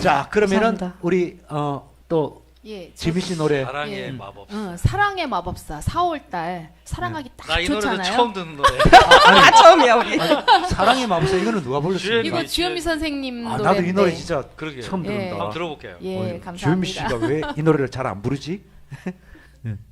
자 그러면은 감사합니다. 우리 어, 또 예. 지미 씨 노래 사랑의 예. 마법사. 어, 사랑의 마법사 4월달 사랑하기 딱나이 노래도 좋잖아요. 처음 듣는 노래. 아 처음이야 우리. 사랑의 마법사 이거는 누가 불렀습니까? 이거 주현미 주현미 선생님 아, 노래인데. 나도 이 노래 진짜 그러게요. 처음 예. 들은다. 한번 들어볼게요. 예, 어, 감사합니다. 주현미 씨가 왜 이 노래를 잘 안 부르지?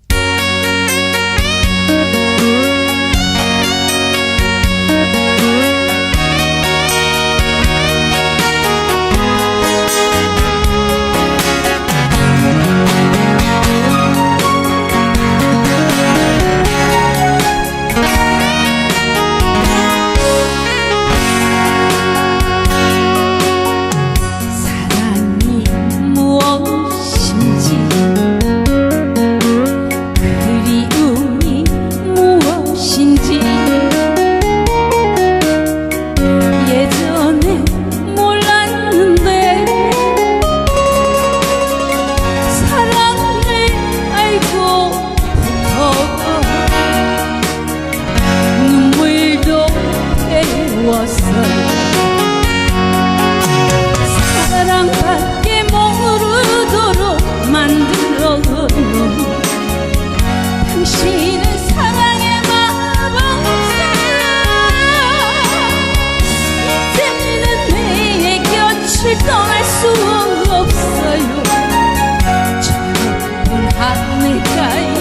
곁을 떠날 수 없어요. 저 높은 하늘가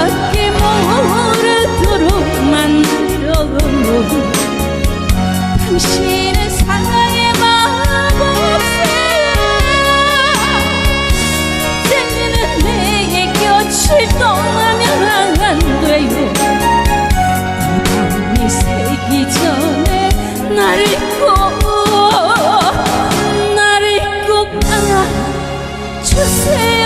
당신밖에 모르도록 만들어 놓은 당신은 사랑의 마법사 이제는 내 곁을 떠나면 안 돼요. 이 밤이 새기 전에 나를 꼭 나를 꼭 안아주세요